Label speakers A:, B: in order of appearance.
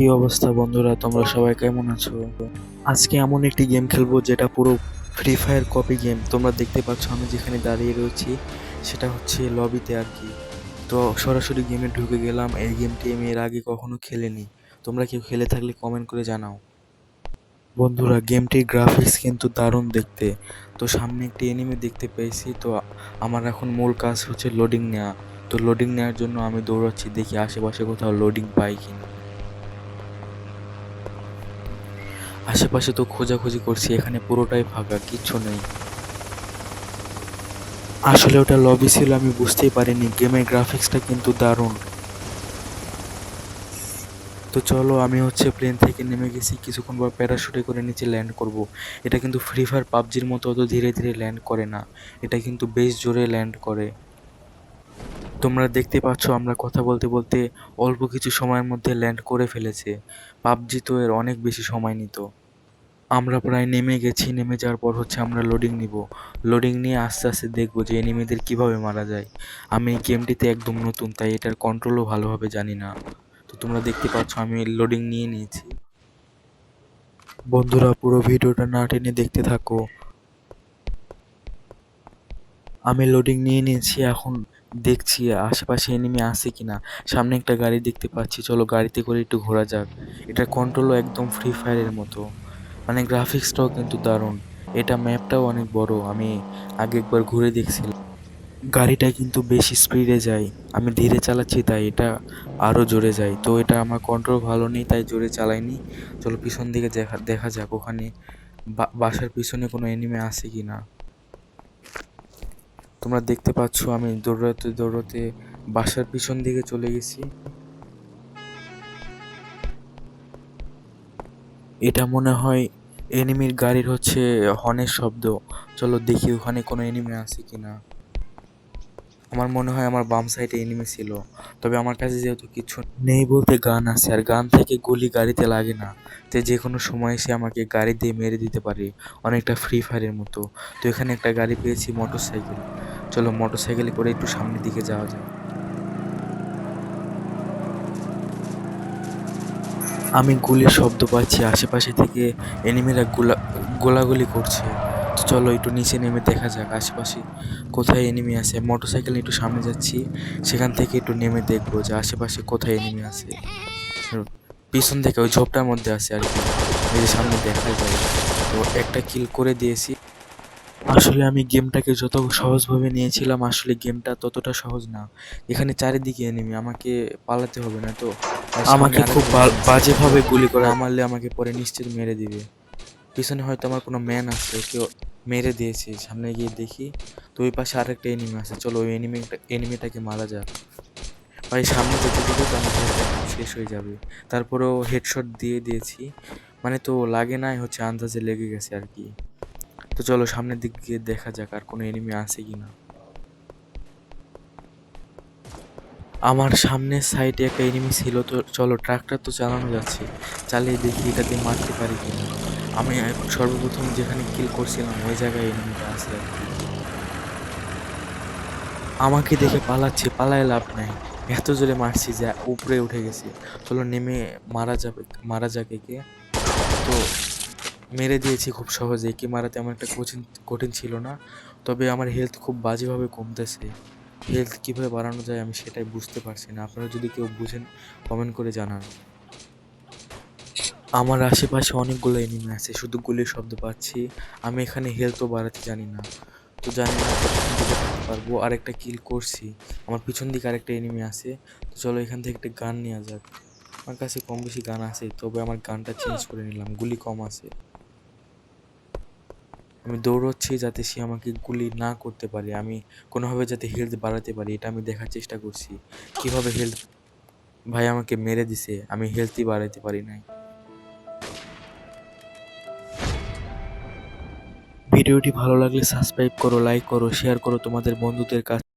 A: কি অবস্থা বন্ধুরা? তোমরা সবাই কেমন আছো? আজকে এমন একটি গেম খেলব যেটা পুরো ফ্রি ফায়ার কপি গেম তোমরা দেখতে পাচ্ছ আমি যেখানে দাঁড়িয়ে রয়েছি, সেটা হচ্ছে লবিতে আর কি। তো সরাসরি গেমে ঢুকে গেলাম। এই গেমটি আমি এর আগে কখনো খেলিনি। তোমরা কেউ খেলে থাকলে কমেন্ট করে জানাও। বন্ধুরা গেমটির গ্রাফিক্স কিন্তু দারুণ দেখতে। তো সামনে একটি এনিমি দেখতে পেয়েছি। তো আমার এখন মূল কাজ হচ্ছে লোডিং নেওয়া তো লোডিং নেওয়ার জন্য আমি দৌড়াচ্ছি। দেখি আশেপাশে কোথাও লোডিং পাই কিনা। আশেপাশে তো খোঁজাখুঁজি করছি, এখানে পুরোটাই ফাঁকা, কিচ্ছু নেই। আসলে ওটা লবি ছিল, আমি বুঝতেই পারিনি গেমের গ্রাফিক্সটা কিন্তু দারুণ। তো চলো, আমি হচ্ছে প্লেন থেকে নেমে গেছি, কিছুক্ষণ পর প্যারাশুটে করে নিচে ল্যান্ড করব। এটা কিন্তু ফ্রি ফায়ার পাবজির মতো অত ধীরে ধীরে ল্যান্ড করে না, এটা কিন্তু বেশ জোরে ল্যান্ড করে। তোমরা দেখতে পাচ্ছ, আমরা কথা বলতে বলতে অল্প কিছু সময়ের মধ্যে ল্যান্ড করে ফেলেছে। পাবজি তো এর অনেক বেশি সময় নিত। আমরা প্রায় নেমে গেছি, নেমে যাওয়ার পর হচ্ছে আমরা লোডিং নিব। লোডিং নিয়ে আস্তে আস্তে দেখব যে এনিমিদের কীভাবে মারা যায়। আমি এই গেমটিতে একদম নতুন, তাই এটার কন্ট্রোলও ভালোভাবে জানি না। তো তোমরা দেখতে পাচ্ছ, আমি লোডিং নিয়ে নিয়েছি। বন্ধুরা, পুরো ভিডিওটা না টেনে দেখতে থাকো। আমি লোডিং নিয়ে নিয়েছি, এখন দেখছি আশেপাশে এনিমি আছে কিনা। সামনে একটা গাড়ি দেখতে পাচ্ছি। চলো গাড়িতে করে একটু ঘোরা যাক। এটার কন্ট্রোলও একদম ফ্রি ফায়ারের মতো। মানে গ্রাফিক্সটাও কিন্তু দারুণ। এটা ম্যাপটাও অনেক বড়। আমি আগে একবার ঘুরে দেখছিলাম। গাড়িটা কিন্তু বেশি স্পিডে যায়। আমি ধীরে চালাচ্ছি, তাই এটা আরও জোরে যায়। তো এটা আমার কন্ট্রোল ভালো নেই, তাই জোরে চালাইনি। চলো পিছন দিকে দেখা দেখা যাক ওখানে বাসার পিছনে কোনো এনিমে আছে কি না তোমরা দেখতে পাচ্ছ, আমি দৌড়াতে দৌড়াতে বাসার পিছন দিকে চলে গেছি। এটা মনে হয় এনিমির গাড়ির হচ্ছে হর্নের শব্দ। চলো দেখি ওখানে কোনো এনিমি আছে কি না আমার মনে হয় আমার বাম সাইডে এনিমি ছিল। তবে আমার কাছে যেহেতু কিছু নেই বলতে গান আছে, আর গান থেকে গুলি গাড়িতে লাগে না। তো যে কোনো সময় সে আমাকে গাড়ি দিয়ে মেরে দিতে পারে, অনেকটা ফ্রি ফায়ারের মতো। তো এখানে একটা গাড়ি পেয়েছি মোটর সাইকেল চলো মোটর সাইকেলে করে একটু সামনের দিকে যাওয়া যায় আমি গুলির শব্দ পাচ্ছি, আশেপাশে থেকে এনিমিরা গোলা, গোলাগুলি করছে। তো চলো একটু নিচে নেমে দেখা যাক, আশেপাশে কোথায় এনিমি আছে। মোটর সাইকেল একটু সামনে যাচ্ছি, সেখান থেকে একটু নেমে দেখব যে আশেপাশে কোথায় এনিমি আছে। পিছন থেকে ওই ঝোপটার মধ্যে আছে আর কি। সামনে দেখা যায়। তো একটা কিল করে দিয়েছি। আসলে আমি গেমটাকে যত সহজভাবে নিয়েছিলাম আসলে গেমটা ততটা সহজ না। এখানে চারিদিকে এনিমি আমাকে পালাতে হবে না তো। আমাকে খুব বাজেভাবে গুলি করে মারলে আমাকে পরে নিশ্চিত মেরে দিবে। পিছনে হয়তো আমার কোনো ম্যান আছে কেউ মেরে দিয়েছে। সামনে গিয়ে দেখি তো ওই পাশে আরেকটা এনিমি আছে। চলো ওই এনিমিটা এনিমিটাকে মারা যাক। ভাই সামনে যেতে যেতে তো একদম শেষ হয়ে যাবে। তারপরেও হেডশট দিয়ে দিয়েছি। মানে তো লাগে নাই হচ্ছে আন্দাজে লেগে গেছে আর কি। তো চলো সামনের দিক গিয়ে দেখা যাক আর কোনো এনিমি আছে কি না আমার সামনের সাইডে একটা এনিমি ছিল, তো চলো ট্রাকটা তো চালানো যাচ্ছে। চালিয়ে দেখি এটা দিয়ে মারতে পারি কিনা। আমি সর্বপ্রথম যেখানে কিল করছিলাম, ওই জায়গায় এনিমিটা আছে কি। আমাকে দেখে পালাচ্ছে, পালায় লাভ নাই। এত জোরে মারছি যে উপরে উঠে গেছে। চলো নেমে মারা যাবে, মারা যাক একে। তো মেরে দিয়েছি খুব সহজে একে মারাতে আমার একটা কঠিন কঠিন ছিল না। তবে আমার হেলথ খুব বাজেভাবে কমতেছে। হেলথ কীভাবে বাড়ানো যায় আমি সেটাই বুঝতে পারছি না। আপনারা যদি কেউ বুঝেন কমেন্ট করে জানান। আমার আশেপাশে অনেকগুলো এনিমি আছে, শুধু গুলির শব্দ পাচ্ছি। আমি এখানে হেলথও বাড়াতে জানি না। তো জানি না পারব। আরেকটা কিল করছি। আমার পিছন দিকে আরেকটা এনিমি আছে। তো চলো এখান থেকে একটা গান নেওয়া যাক। আমার কাছে কম বেশি গান আছে, তবে আমার গানটা চেঞ্জ করে নিলাম। গুলি কম আছে। আমি দৌড়চ্ছি যাতে সে আমাকে গুলি না করতে পারে, আমি কোনোভাবে যাতে হেলথ বাড়াতে পারি, এটা আমি দেখার চেষ্টা করছি। কীভাবে হেলথ ভাই আমাকে মেরে দিছে, আমি হেলথই বাড়াইতে পারি নাই। ভিডিওটি ভালো লাগলে সাবস্ক্রাইব করো লাইক করো শেয়ার করো তোমাদের বন্ধুদের কাছে